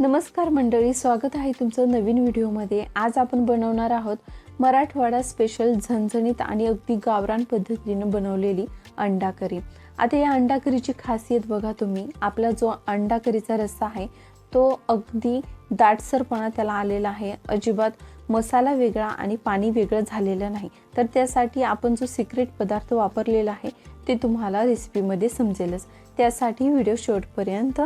नमस्कार मंडळी स्वागत आहे तुमचं नवीन व्हिडिओमध्ये. आज आपण बनवणार आहोत मराठवाडा स्पेशल झणझणीत आणि अगदी गावरान पद्धतीनं बनवलेली अंडा करी आता या अंडा करीची खासियत बघा तुम्ही. आपला जो अंडा करीचा रस्सा आहे तो अगदी दाटसरपणा त्याला आलेला आहे. अजिबात मसाला वेगळा आणि पाणी वेगळं झालेलं नाही. तर त्यासाठी आपण जो सिक्रेट पदार्थ वापरलेला आहे ते तुम्हाला रेसिपीमध्ये समजेलच. त्यासाठी व्हिडिओ शेवटपर्यंत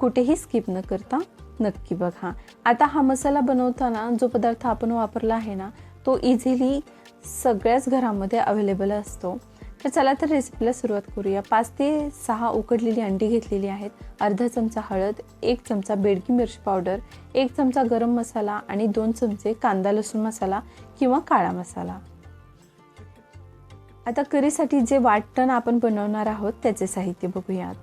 कुठेही स्किप न करता नक्की बघा. आता हा मसाला बनवताना जो पदार्थ आपण वापरला आहे ना तो इझिली सगळ्याच घरामध्ये अवेलेबल असतो. तर चला तर रेसिपीला सुरुवात करूया. पाच ते सहा उकडलेली अंडी घेतलेली आहेत. अर्धा चमचा हळद एक चमचा बेडकी मिरची पावडर एक चमचा गरम मसाला आणि दोन चमचे कांदा लसूण मसाला किंवा काळा मसाला. आता करीसाठी जे वाटण आपण बनवणार आहोत त्याचे साहित्य बघूयात.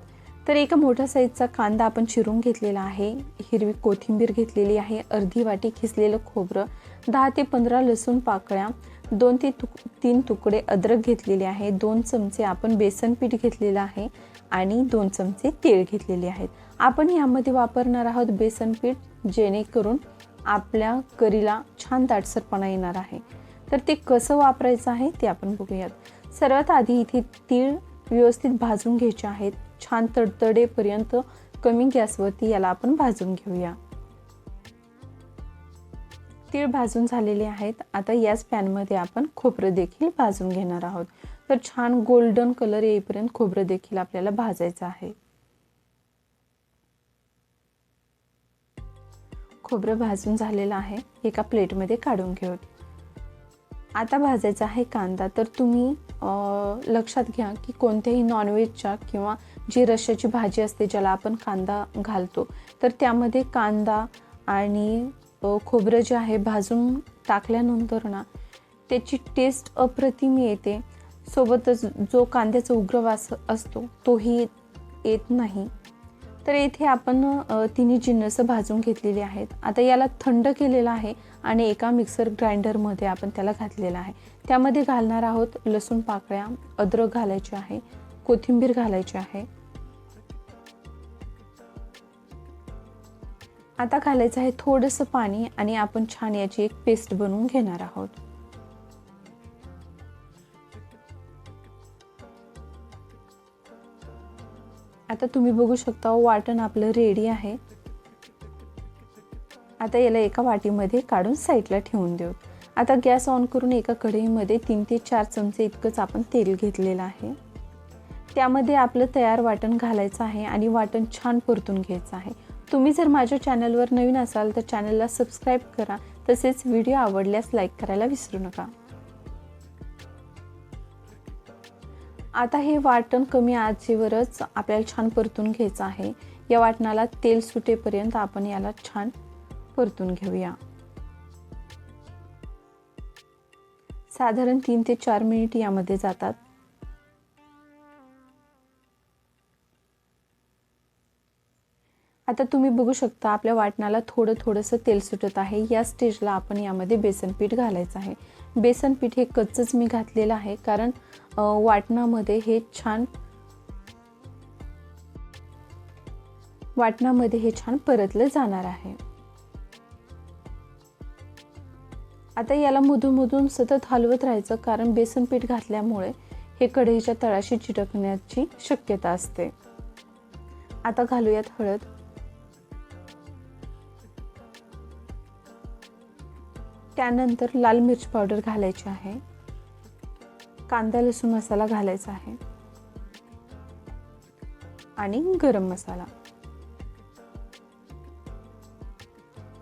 तर एका मोठ्या साईजचा कांदा आपण चिरून घेतलेला आहे. हिरवी कोथिंबीर घेतलेली आहे. अर्धी वाटी खिसलेलं खोबरं दहा ते पंधरा लसूण पाकळ्या दोन ते तुक तीन तुकडे अद्रक घेतलेले आहे. दोन चमचे आपण बेसन पीठ घेतलेलं आहे आणि दोन चमचे तेल घेतलेले आहेत. आपण यामध्ये वापरणार आहोत बेसन पीठ जेणेकरून आपल्या करीला छान दाटसरपणा येणार आहे. तर ते कसं वापरायचं आहे ते आपण बघूयात. सर्वात आधी इथे तीळ व्यवस्थित भाजून घ्यायचे आहेत. छान तडतडेपर्यंत कमी गॅसवरती याला आपण भाजून घेऊया. तीळ भाजून झालेले आहेत. आता याच पॅनमध्ये आपण खोबरं देखील भाजून घेणार आहोत. तर छान गोल्डन कलर येईपर्यंत खोबरं देखील आपल्याला भाजायचं आहे. खोबरं भाजून झालेलं आहे. एका प्लेटमध्ये काढून घेऊ आता भाजायचा आहे कांदा तर तुम्ही लक्षात घ्या की कोणत्याही नॉनव्हेजच्या किंवा जी रश्याची भाजी असते ज्याला आपण कांदा घालतो तर त्यामध्ये कांदा आणि खोबरं जे आहे भाजून टाकल्यानंतर ना त्याची टेस्ट अप्रतिम येते. सोबतच जो कांद्याचा उग्र वास असतो तोही येत नाही. तर येथे आपण तिन्ही जिन्नसं भाजून घेतलेली आहेत. आता याला थंड केलेलं आहे आणि एका मिक्सर ग्राइंडरमध्ये आपण त्याला घातलेलं आहे. त्यामध्ये घालणार आहोत लसूण पाकळ्या अद्रक घालायचे आहे कोथिंबीर घालायची आहे. आता घालायचं आहे थोडंसं पाणी आणि आपण छान याची एक पेस्ट बनवून घेणार आहोत. आता तुम्ही बघू शकता वाटण आपलं रेडी आहे. आता याला एका वाटीमध्ये काढून साईडला ठेवून देऊ. आता गॅस ऑन करून एका कढईमध्ये तीन ते चार चमचे इतकंच आपण तेल घेतलेलं आहे. त्यामध्ये आपलं तयार वाटण घालायचं आहे आणि वाटण छान परतून घ्यायचं आहे. तुम्ही जर माझ्या चॅनलवर नवीन असाल तर चॅनलला सबस्क्राईब करा. तसेच व्हिडिओ आवडल्यास लाईक करायला विसरू नका. आता हे वाटण कमी आचेवरच आपल्याला छान परतून घ्यायचं आहे. या वाटणाला तेल सुटेपर्यंत आपण याला छान परतून घेऊया. साधारण तीन ते चार मिनिट यामध्ये जातात. आता तुम्ही बघू शकता आपल्या वाटणाला थोडं थोडंसं तेल सुटत आहे. या स्टेजला आपण यामध्ये बेसन पीठ घालायचं आहे. बेसन पीठ हे कच्चंच मी घातलेलं आहे कारण वाटणामध्ये हे छान वाटणामध्ये हे छान परतलं जाणार आहे. आता याला मधून मधून सतत हलवत राहायचं कारण बेसन पीठ घातल्यामुळे हे कढईच्या तळाशी चिटकण्याची शक्यता असते. आता घालूयात हळद. त्यानंतर लाल मिरची पावडर घालायची आहे. कांदा लसूण मसाला घालायचा आहे. आणि गरम मसाला.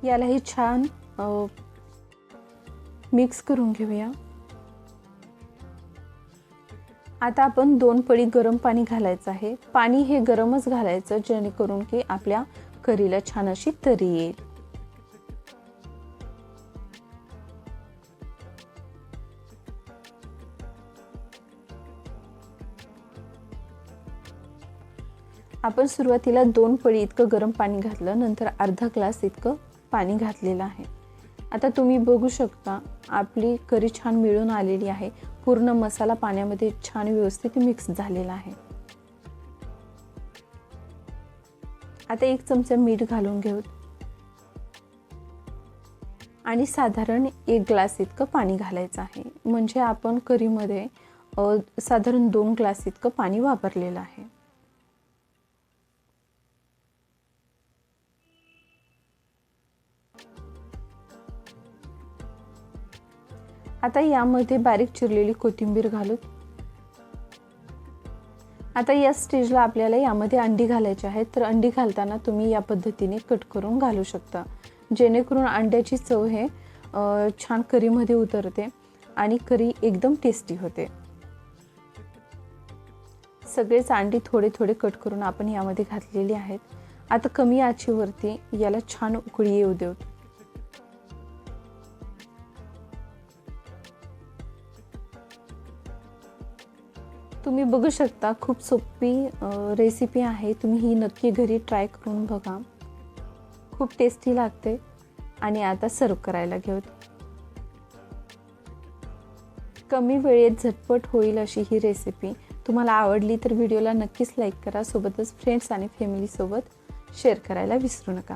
यालाही छान मिक्स करून घेऊया. आता आपण दोन पळी गरम पाणी घालायचं आहे. पाणी हे गरमच घालायचं जेणेकरून की आपल्या करीला छान अशी तरी येईल. आपण सुरुवातीला दोन पळी इतकं गरम पाणी घातलं नंतर अर्धा ग्लास इतकं पाणी घातलेलं आहे. आता तुम्ही बघू शकता आपली करी छान मिळून आलेली आहे. पूर्ण मसाला पाण्यामध्ये छान व्यवस्थित मिक्स झालेला आहे. आता एक चमचा मीठ घालून घेऊ. आणि साधारण एक ग्लास इतकं पाणी घालायचं आहे. म्हणजे आपण करीमध्ये साधारण दोन ग्लास इतकं पाणी वापरलेलं आहे. आता यामध्ये बारीक चिरलेली कोथिंबीर घालू आता या स्टेजला आपल्याला यामध्ये अंडी घालायची आहेत तर अंडी घालताना तुम्ही या पद्धतीने कट करून घालू शकता. जेणेकरून अंड्याची चव हे छान करीमध्ये उतरते आणि करी एकदम टेस्टी होते. सगळेच अंडी थोडे थोडे कट करून आपण यामध्ये घातलेली आहेत. आता कमी आचेवरती याला छान उकळी येऊ देऊ. तुम्ही बघू शकता खूप सोपी रेसिपी आहे. तुम्ही ही नक्की घरी ट्राय करून बघा. खूप टेस्टी लागते. आणि आता सर्व करायला घेऊत कमी वेळेत झटपट होईल अशी ही रेसिपी तुम्हाला आवडली तर व्हिडिओला नक्कीच लाईक करा. सोबतच फ्रेंड्स आणि फॅमिलीसोबत शेअर करायला विसरू नका.